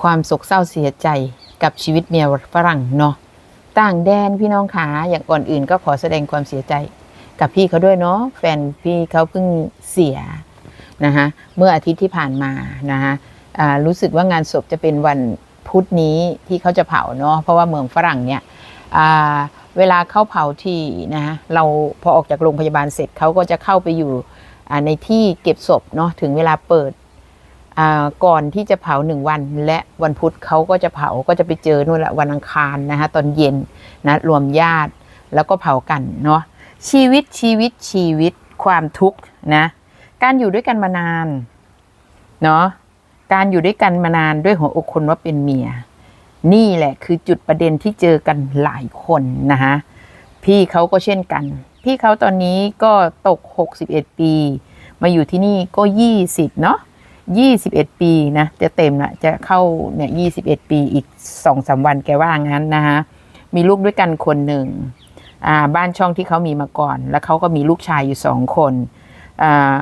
ความโศกเศร้าเสียใจกับชีวิตเมียฝรั่งเนาะต่างแดนพี่น้องขาอย่างก่อนอื่นก็ขอแสดงความเสียใจกับพี่เขาด้วยเนาะแฟนพี่เขาเพิ่งเสียนะคะเมื่ออาทิตย์ที่ผ่านมานะคะรู้สึกว่างานศพจะเป็นวันพุธนี้ที่เขาจะเผาเนาะเพราะว่าเมืองฝรั่งเนี่ยเวลาเข้าเผาที่นะคะเราพอออกจากโรงพยาบาลเสร็จเขาก็จะเข้าไปอยู่ในที่เก็บศพเนาะถึงเวลาเปิด ก่อนที่จะเผาหนึ่งวัน และวันพุธเขาก็จะเผาก็จะไปเจอนู่นแหละวันอังคารนะคะตอนเย็นนะรวมญาติแล้วก็เผากันเนาะชีวิตชีวิตชีวิตความทุกข์นะการอยู่ด้วยกันมานานเนาะการอยู่ด้วยกันมานานด้วยหัวอกคนว่าเป็นเมีย นี่แหละคือจุดประเด็นที่เจอกันหลายคนนะคะพี่เขาก็เช่นกัน พี่เขาตอนนี้ก็ตก 61 ปี มาอยู่ที่นี่ก็ 20 เนาะ 21 ปีนะจะเต็มละจะเข้าเนี่ย21 ปีอีกสองสามวันแกว่างั้นนะคะมีลูกด้วยกันคนหนึ่งอ่าบ้านช่องที่เขามีมาก่อน แล้วเขาก็มีลูกชายอยู่สองคนอ่า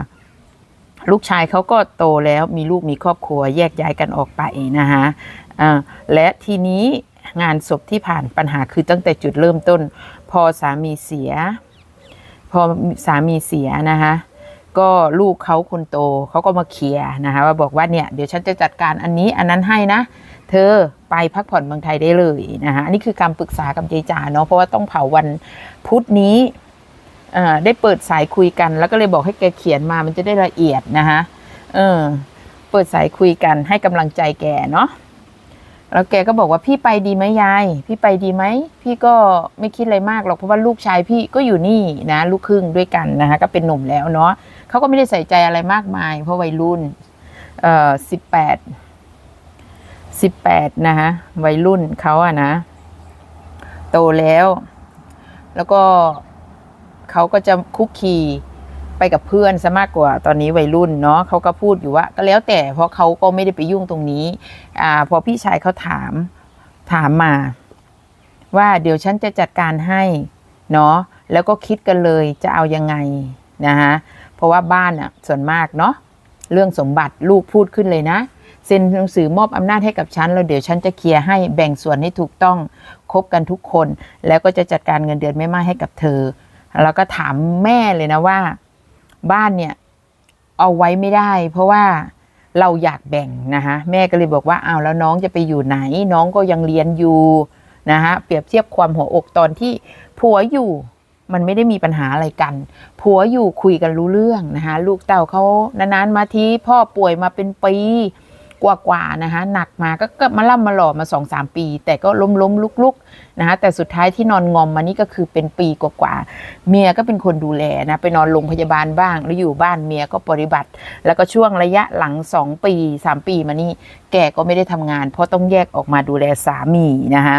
ลูกชายเขาก็โตแล้วมีลูกมีครอบครัวแยกย้ายกันออกไปนะคะอ่าและทีนี้งานศพที่ผ่านปัญหาคือตั้งแต่จุดเริ่มต้น พอสามีเสีย พอสามีเสียนะคะ ก็ลูกเขาคนโตเขาก็มาเคลียร์นะคะว่าบอกว่าเนี่ยเดี๋ยวฉันจะจัดการอันนี้อันนั้นให้นะ เธอไปพักผ่อนเมืองไทยได้เลยนะคะอันนี้คือการปรึกษากับยายจ๋าเนาะเพราะว่าต้องเผาวันพุธนี้ได้เปิดสายคุยกัน แล้วก็เลยบอกให้แกเขียนมามันจะได้ละเอียดนะคะเออเปิดสายคุยกันให้กำลังใจแกเนาะ แล้วแกก็บอกว่าพี่ไปดีไหมยาย พี่ไปดีไหม พี่ก็ไม่คิดอะไรมากหรอกเพราะว่าลูกชายพี่ก็อยู่นี่นะ ลูกครึ่งด้วยกันนะคะก็เป็นหนุ่มแล้วเนาะเขาก็ไม่ได้ใส่ใจอะไรมากมาย เพราะวัยรุ่นเอ่อสิบแปดสิบแปดนะคะวัยรุ่นเขาอะนะ โตแล้ว แล้วก็เขาก็จะคุกคี ไปกับเพื่อนซะมากกว่าตอนนี้วัยรุ่นเนาะเขาก็พูดอยู่ว่าก็แล้วแต่เพราะเขาก็ไม่ได้ไปยุ่งตรงนี้อ่าพอพี่ชายเขาถามถามมา ว่าเดี๋ยวฉันจะจัดการให้เนาะแล้วก็คิดกันเลยจะเอายังไงนะคะเพราะว่าบ้านอะส่วนมากเนาะเรื่องสมบัติลูกพูดขึ้นเลยนะเซ็นหนังสือมอบอำนาจให้กับฉันแล้วเดี๋ยวฉันจะเคลียร์ให้แบ่งส่วนให้ถูกต้องคบกันทุกคน แล้วก็จะจัดการเงินเดือนไม่มากให้กับเธอ แล้วก็ถามแม่เลยนะว่า บ้านเนี่ย เอาไว้ไม่ได้ เพราะว่าเราอยากแบ่งนะคะแม่ก็เลยบอกว่าเอาแล้วน้องจะไปอยู่ไหน น้องก็ยังเรียนอยู่นะคะเปรียบเทียบความหัวอกตอนที่ผัวอยู่มันไม่ได้มีปัญหาอะไรกัน ผัวอยู่คุยกันรู้เรื่องนะคะลูกเต่าเขานานๆมาทีพ่อป่วยมาเป็นปี กว่าๆนะคะหนักมาก็ก็มาล่ำมาหล่อมาสองสามปี แต่ก็ล้มล้มลุกลุกนะคะแต่สุดท้ายที่นอนงอมมานี่ก็คือเป็นปีกว่าๆเมียก็เป็นคนดูแลนะไปนอนโรงพยาบาลบ้างแล้วอยู่บ้านเมียก็ปฏิบัติ แล้วก็ช่วงระยะหลังสองปีสามปีมานี่แกก็ไม่ได้ทำงาน เพราะต้องแยกออกมาดูแลสามีนะคะ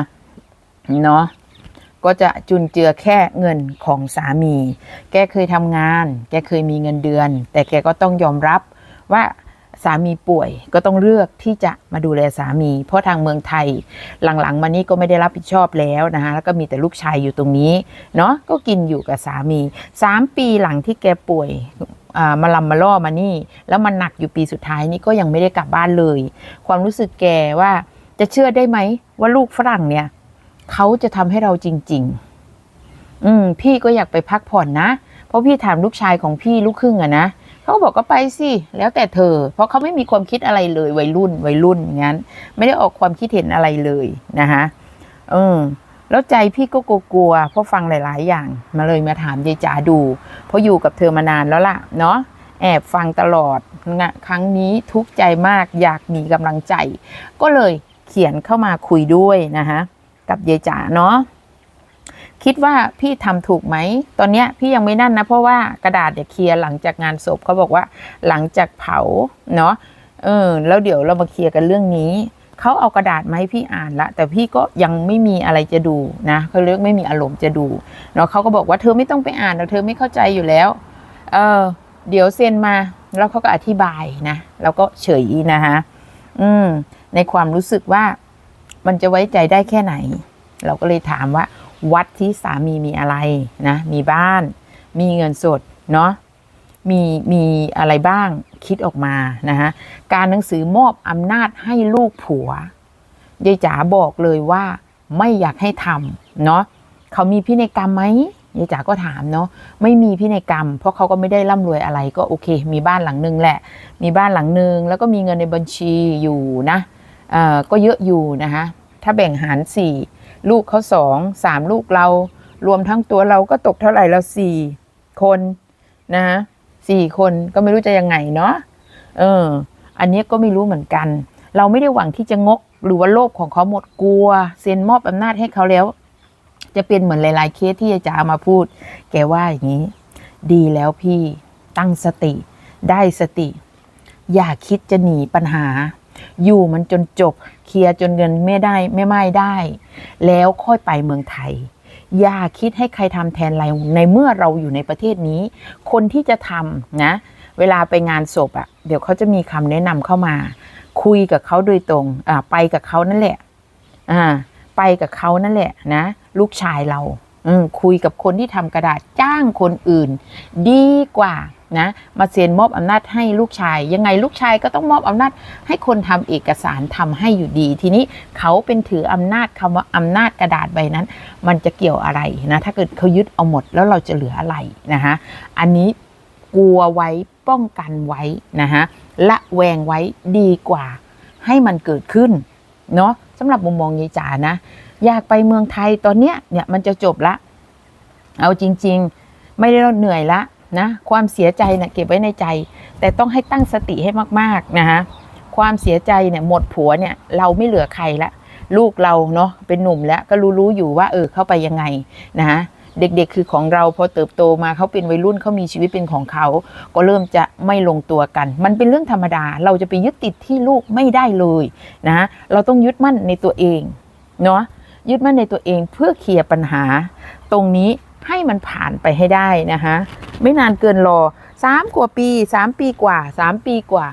เนาะก็จะจุนเจือแค่เงินของสามี แกเคยทำงาน แกเคยมีเงินเดือน แต่แกก็ต้องยอมรับว่า สามีป่วยก็ต้องเลือกที่จะมาดูแลสามี เพราะทางเมืองไทยหลังๆ มานี้ก็ไม่ได้รับผิดชอบแล้วนะคะแล้วก็มีแต่ลูกชายอยู่ตรงนี้เนาะก็กินอยู่กับสามีสามปีหลังที่แกป่วยมาลำมาล่อมานี่ แล้วมันหนักอยู่ปีสุดท้ายนี่ก็ยังไม่ได้กลับบ้านเลย ความรู้สึกแกว่าจะเชื่อได้ไหมว่าลูกฝรั่งเนี่ยเขาจะทำให้เราจริง ๆ อืมพี่ก็อยากไปพักผ่อนนะ เพราะพี่ถามลูกชายของพี่ลูกครึ่งอะนะ เขาบอกก็ไปสิแล้วแต่เธอ เพราะเขาไม่มีความคิดอะไรเลย วัยรุ่น วัยรุ่นอย่างนั้นไม่ได้ออกความคิดเห็นอะไรเลยนะคะเออแล้วใจพี่ก็กลัวเพราะฟังหลาย ๆ อย่าง มาเลยมาถามยายจ๋าดู เพราะอยู่กับเธอมานานแล้วล่ะ เนาะแอบฟังตลอดนะครั้งนี้ทุกข์ใจมากอยากมีกำลังใจ ก็เลยเขียนเข้ามาคุยด้วยนะคะกับยายจ๋าเนาะ คิดว่าพี่ทำถูกไหม ตอนเนี้ยพี่ยังไม่นั่นนะ เพราะว่ากระดาษเดี๋ยวเคลียร์หลังจากงานศพเขาบอกว่าหลังจากเผาเนาะเออแล้วเดี๋ยวเรามาเคลียร์กันเรื่องนี้เขาเอากระดาษมาให้พี่อ่านละ แต่พี่ก็ยังไม่มีอะไรจะดูนะเขาเรียกไม่มีอารมณ์จะดูเนาะเขาก็บอกว่าเธอไม่ต้องไปอ่านหรอกเธอไม่เข้าใจอยู่แล้ว เออเดี๋ยวเซ็นมาแล้วเขาก็อธิบายนะแล้วก็เฉยนะคะอืมในความรู้สึกว่ามันจะไว้ใจได้แค่ไหน เราก็เลยถามว่า วัดที่สามีมีอะไรนะ มีบ้าน มีเงินสดเนาะมีมีอะไรบ้างคิดออกมานะฮะการหนังสือมอบอำนาจให้ลูกผัวยายจ๋าบอกเลยว่าไม่อยากให้ทำเนาะเขามีพินัยกรรมไหมยายจ๋าก็ถามเนาะไม่มีพินัยกรรม เพราะเขาก็ไม่ได้ร่ำรวยอะไรก็โอเค มีบ้านหลังนึงแหละ มีบ้านหลังนึง แล้วก็มีเงินในบัญชีอยู่นะเอ่อก็เยอะอยู่นะคะถ้าแบ่งหารสี่ ลูกเขาสองสามลูกเรา รวมทั้งตัวเราก็ตกเท่าไหร่แล้วสี่คนนะฮะสี่คนก็ไม่รู้จะยังไงเนาะเออ อันนี้ก็ไม่รู้เหมือนกัน เราไม่ได้หวังที่จะงก หรือว่าโลภของเขาหมดกลัว เซ็นมอบอำนาจให้เขาแล้ว จะเป็นเหมือนหลาย ๆ เคสที่อาจารย์มาพูด แกว่าอย่างนี้ ดีแล้วพี่ตั้งสติ ได้สติ อย่าคิดจะหนีปัญหา อยู่มันจนจบ เคลียร์จนเงินไม่ได้ไม่ไม่ได้ แล้วค่อยไปเมืองไทย อย่าคิดให้ใครทำแทนเราในเมื่อเราอยู่ในประเทศนี้ คนที่จะทำนะ เวลาไปงานศพอะ่ะ เดี๋ยวเขาจะมีคำแนะนำเข้ามา คุยกับเขาโดยตรงอ่าไปกับเขานั่นแหละอ่าไปกับเขานั่นแหละนะ ลูกชายเรา คุยกับคนที่ทำกระดาษจ้างคนอื่น ดีกว่านะมาเซ็นมอบอำนาจให้ลูกชาย ยังไงลูกชายก็ต้องมอบอำนาจให้คนทำเอกสารทำให้อยู่ดี ทีนี้เขาเป็นถืออำนาจคำว่าอำนาจกระดาษใบนั้น มันจะเกี่ยวอะไรนะถ้าเกิดเขายึดเอาหมดแล้วเราจะเหลืออะไรนะคะอันนี้กลัวไว้ป้องกันไว้นะคะละแวงไว้ดีกว่าให้มันเกิดขึ้นเนาะสำหรับมุมมองยายจ๋านะ อยากไปเมืองไทยตอนเนี้ยเนี่ยมันจะจบละ เอาจริง ๆ ไม่ได้เหนื่อยละนะความเสียใจเนะ่ยเก็บไว้ในใจ แต่ต้องให้ตั้งสติให้มากๆนะคะความเสียใจเนี่ยหมดผัวเนี่ยเราไม่เหลือใครละ ลูกเราเนาะเป็นหนุ่มแล้วก็รู้ๆอยู่ว่าเออเข้าไปยังไงนะเด็กๆ คือของเราพอเติบโตมาเขาเป็นวัยรุ่นเขามีชีวิตเป็นของเขา ก็เริ่มจะไม่ลงตัวกัน มันเป็นเรื่องธรรมดา เราจะไปยึดติดที่ลูกไม่ได้เลยนะเราต้องยึดมั่นในตัวเองเนาะ ยึดมั่นในตัวเองเพื่อเคลียร์ปัญหา ตรงนี้ให้มันผ่านไปให้ได้นะคะไม่นานเกินรอสามกว่าปีสามปีกว่าสามปีกว่า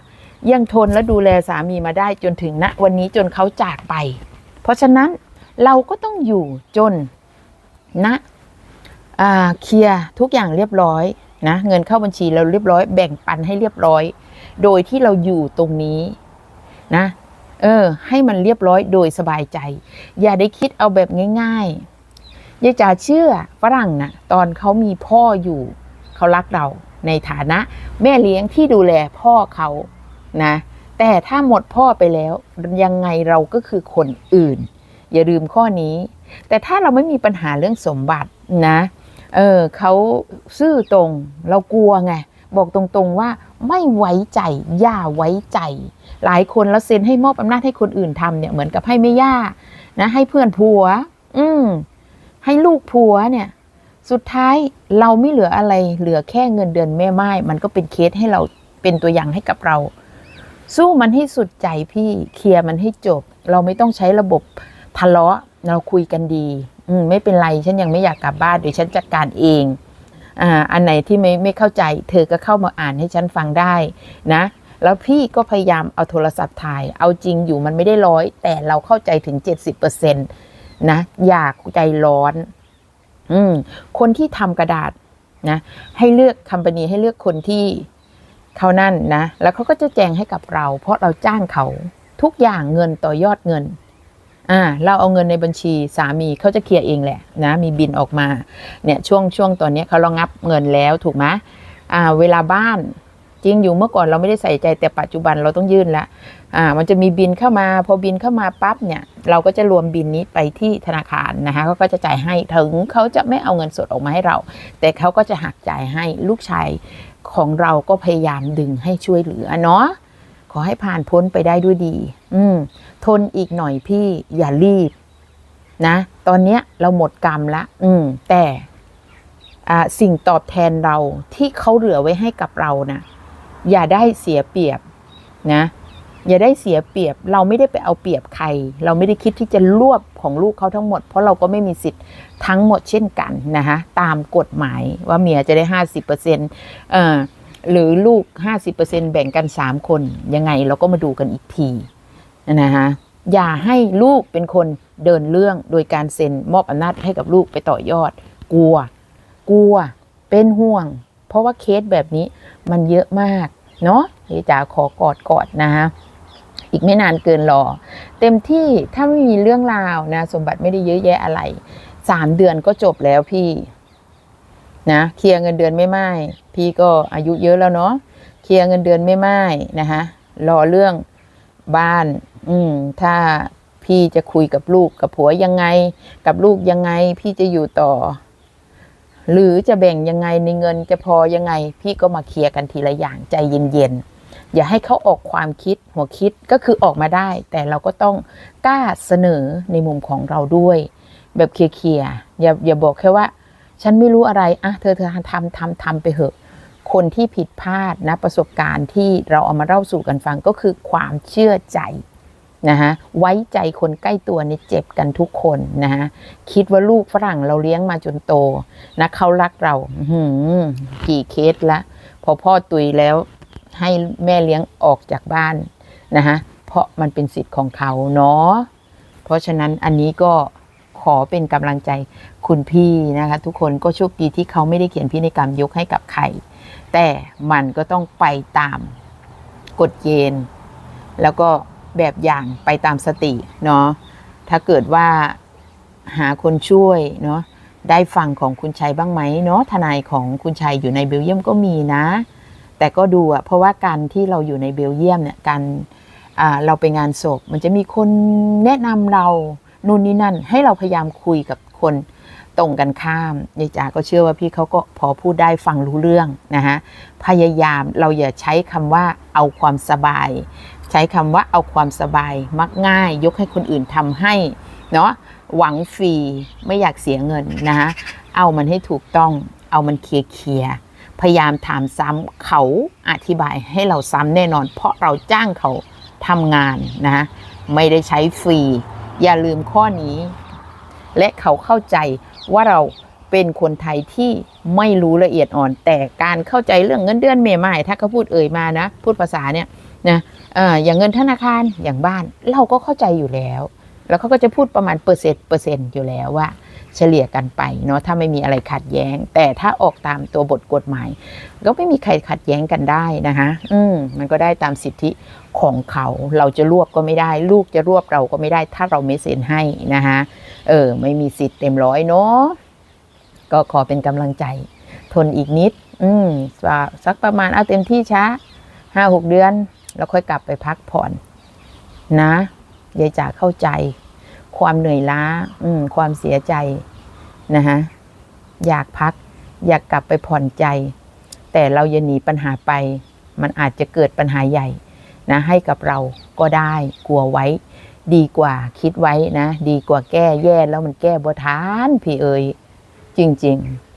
ยังทนและดูแลสามีมาได้จนถึงณวันนี้จนเขาจากไป เพราะฉะนั้นเราก็ต้องอยู่จนนะเคลียร์ทุกอย่างเรียบร้อยนะเงินเข้าบัญชีเราเรียบร้อยแบ่งปันให้เรียบร้อย โดยที่เราอยู่ตรงนี้นะ เออ ให้มันเรียบร้อยโดยสบายใจ อย่าได้คิดเอาแบบง่ายๆยายจ๋าเชื่อฝรั่งนะตอนเขามีพ่ออยู่ เขารักเราในฐานะ แม่เลี้ยงที่ดูแลพ่อเขานะ แต่ถ้าหมดพ่อไปแล้ว ยังไงเราก็คือคนอื่น อย่าลืมข้อนี้ แต่ถ้าเราไม่มีปัญหาเรื่องสมบัตินะ เออเขาซื่อตรงเรากลัวไงบอกตรงๆว่าไม่ไว้ใจ อย่าไว้ใจ หลายคนแล้วเซ็นให้มอบอำนาจให้คนอื่นทำเนี่ยเหมือนกับให้แม่ย่านะให้เพื่อนผัว อืมให้ลูกผัวเนี่ย สุดท้ายเราไม่เหลืออะไรเหลือแค่เงินเดือนแม่ไม้มันก็เป็นเคสให้เราเป็นตัวอย่างให้กับเรา สู้มันให้สุดใจพี่เคลียร์มันให้จบ เราไม่ต้องใช้ระบบทะเลาะเราคุยกันดีอืมไม่เป็นไรฉันยังไม่อยากกลับบ้านเดี๋ยวฉันจัดการเองอ่าอันไหนที่ไม่ไม่เข้าใจ เธอก็เข้ามาอ่านให้ฉันฟังได้นะ แล้วพี่ก็พยายามเอาโทรศัพท์ถ่าย เอาจริงอยู่มันไม่ได้ร้อย แต่เราเข้าใจถึง 70%นะ อยากใจร้อน อืม คนที่ทำกระดาษนะ ให้เลือกคัมปานีให้เลือกคนที่เขานั่นนะ แล้วเขาก็จะแจงให้กับเรา เพราะเราจ้างเขาทุกอย่างเงินต่อยอดเงิน อ่า เราเอาเงินในบัญชีสามีเขาจะเคลียร์เองแหละนะ มีบินออกมา เนี่ยช่วงช่วงตอนนี้เขาระงับเงินแล้วถูกไหมอ่า เวลาบ้าน จริงอยู่เมื่อก่อนเราไม่ได้ใส่ใจแต่ปัจจุบันเราต้องยื่นละอ่ามันจะมีบินเข้ามา พอบินเข้ามาปั๊บเนี่ยเราก็จะรวมบินนี้ไปที่ธนาคารนะคะเขาก็จะจ่ายให้ถึงเขาจะไม่เอาเงินสดออกมาให้เรา แต่เขาก็จะหักจ่ายให้ลูกชายของเราก็พยายามดึงให้ช่วยเหลือเนาะขอให้ผ่านพ้นไปได้ด้วยดี อืมทนอีกหน่อยพี่อย่ารีบ นะ ตอนเนี้ยเราหมดกรรมละ อืม แต่อ่าสิ่งตอบแทนเราที่เขาเหลือไว้ให้กับเรานะ อย่าได้เสียเปรียบนะอย่าได้เสียเปรียบ เราไม่ได้ไปเอาเปรียบใคร เราไม่ได้คิดที่จะรวบของลูกเขาทั้งหมด เพราะเราก็ไม่มีสิทธิ์ทั้งหมดเช่นกันนะคะตามกฎหมายว่าเมียจะได้ห้าสิบเปอร์เซ็นต์เอ่อหรือลูกห้าสิบเปอร์เซ็นต์แบ่งกันสามคน ยังไงเราก็มาดูกันอีกทีนะคะอย่าให้ลูกเป็นคนเดินเรื่องโดยการเซ็นมอบอำนาจให้กับลูกไปต่อยอด กลัว กลัว เป็นห่วง เพราะว่าเคสแบบนี้มันเยอะมากเนาะเดี๋ยวจ๋าขอกอดกอดนะฮะอีกไม่นานเกินรอ เต็มที่ถ้าไม่มีเรื่องราวนะ สมบัติไม่ได้เยอะแยะอะไรสามเดือนก็จบแล้วพี่นะเคลียร์เงินเดือนไม่ไม่พี่ก็อายุเยอะแล้วเนาะเคลียร์เงินเดือนไม่ไม่นะคะรอเรื่องบ้าน อืมถ้าพี่จะคุยกับลูกกับผัวยังไง กับลูกยังไง พี่จะอยู่ต่อ หรือจะแบ่งยังไงในเงินจะพอยังไง พี่ก็มาเคลียร์กันทีละอย่างใจเย็นๆ อย่าให้เขาออกความคิดหัวคิดก็คือออกมาได้ แต่เราก็ต้องกล้าเสนอในมุมของเราด้วย แบบเคลียร์ๆอย่าอย่าบอกแค่ว่า ฉันไม่รู้อะไรอะเธอเธอทำทำทำไปเหอะคนที่ผิดพลาดนะประสบการณ์ที่เราเอามาเล่าสู่กันฟังก็คือความเชื่อใจ นะฮะไว้ใจคนใกล้ตัวนี่เจ็บกันทุกคนนะฮะคิดว่าลูกฝรั่งเราเลี้ยงมาจนโตนะเขารักเราหือกี่เคสละ พอพ่อตุยแล้วให้แม่เลี้ยงออกจากบ้านนะฮะเพราะมันเป็นสิทธิ์ของเขาเนาะเพราะฉะนั้นอันนี้ก็ขอเป็นกำลังใจคุณพี่นะคะ ทุกคนก็โชคดีที่เขาไม่ได้เขียนพินัยกรรมยกให้กับใคร แต่มันก็ต้องไปตามกฎเกณฑ์แล้วก็ แบบอย่างไปตามสติเนาะถ้าเกิดว่าหาคนช่วยเนาะได้ฟังของคุณชัยบ้างไหมเนาะทนายของคุณชัยอยู่ในเบลเยียมก็มีนะ แต่ก็ดูอะเพราะว่าการที่เราอยู่ในเบลเยียมเนี่ยการเราไปงานศพมันจะมีคนแนะนำเรานู่นนี่นั่น ให้เราพยายามคุยกับคน ตรงกันข้ามยายจ๋าก็เชื่อว่าพี่เขาก็พอพูดได้ฟังรู้เรื่องนะฮะพยายามเราอย่าใช้คำว่าเอาความสบาย ใช้คำว่าเอาความสบาย มักง่าย ยกให้คนอื่นทำให้เนาะหวังฟรีไม่อยากเสียเงินนะฮะเอามันให้ถูกต้องเอามันเคลียร์พยายามถามซ้ำเขาอธิบายให้เราซ้ำแน่นอน เพราะเราจ้างเขาทำงานนะไม่ได้ใช้ฟรี อย่าลืมข้อนี้ และเขาเข้าใจ ว่าเราเป็นคนไทยที่ไม่รู้ละเอียดอ่อน แต่การเข้าใจเรื่องเงินเดือนเมย์ใหม่ถ้าเขาพูดเอ่ยมานะ พูดภาษาเนี่ยนะอออย่างเงินธนาคารอย่างบ้านเราก็เข้าใจอยู่แล้ว แล้วเขาก็จะพูดประมาณเปอร์เซ็นต์เปอร์เซ็นต์อยู่แล้วว่า เฉลี่ยกันไปเนาะถ้าไม่มีอะไรขัดแย้ง แต่ถ้าออกตามตัวบทกฎหมาย ก็ไม่มีใครขัดแย้งกันได้นะคะอืมมันก็ได้ตามสิทธิ ของเขาเราจะรวบก็ไม่ได้ ลูกจะรวบเราก็ไม่ได้ ถ้าเราไม่เซ็นให้นะคะเออ ไม่มีสิทธิ์เต็มร้อยเนาะก็ขอเป็นกำลังใจ ทนอีกนิด อืมสักประมาณเอาเต็มที่ช้าห้าหกเดือน แล้วค่อยกลับไปพักผ่อน นะยายจ๋าเข้าใจ ความเหนื่อยล้า อืม ความเสียใจนะฮะอยากพัก อยากกลับไปผ่อนใจ แต่เราอย่าหนีปัญหาไป มันอาจจะเกิดปัญหาใหญ่ นะให้กับเราก็ได้กลัวไว้ ดีกว่าคิดไว้นะ ดีกว่าแก้แย่แล้วมันแก้บ่ทานพี่เอ๋ยจริง ๆ